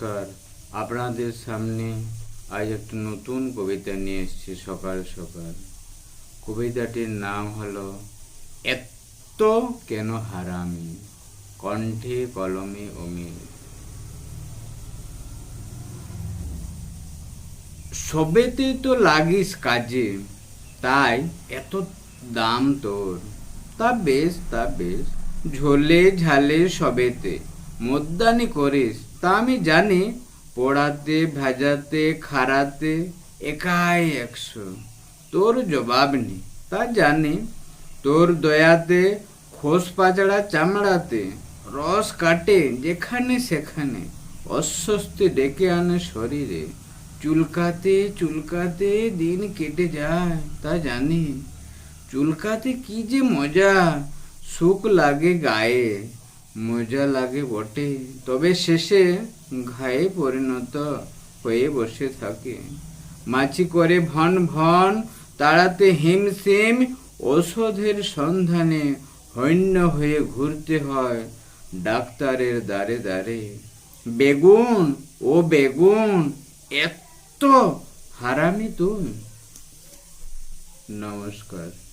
নমস্কার। আপনাদের সামনে আজ একটা নতুন কবিতা নিয়ে এসেছি সকাল সকাল। কবিতাটির নাম হলো এত কেন হারামি? কণ্ঠে কলমে অমিল। সবেতে তো লাগিস কাজে, তাই এত দাম তোর। তা বেশ তা বেশ, ঝোলে ঝালে সবেতে। মদ্দানি করিস। তা আমি জানি, পড়াতে, ভেজাতে, খারাতে, একাই একশো। তোর জবাব নেই। তা জানি, তোর দয়াতে, খোস পাচড়া চামড়াতে, রস কাটে যেখানে সেখানে, অস্বস্তি ডেকে আনে শরীরে। চুলকাতে চুলকাতে দিন কেটে যায়, তা জানি। চুলকাতে কি যে মজা, সুখ লাগে গায়ে। মজা লাগে বটে। তবে শেষে ঘায়ে পরিণত হয়ে বসে থাকে। মাছি করে ভন ভন তাড়াতে হিমশিম ওষুধের সন্ধানে হৈন্য হয়ে ঘুরতে হয় ডাক্তারের দ্বারে দ্বারে। বেগুন, ও বেগুন এত হারামি তুই। নমস্কার।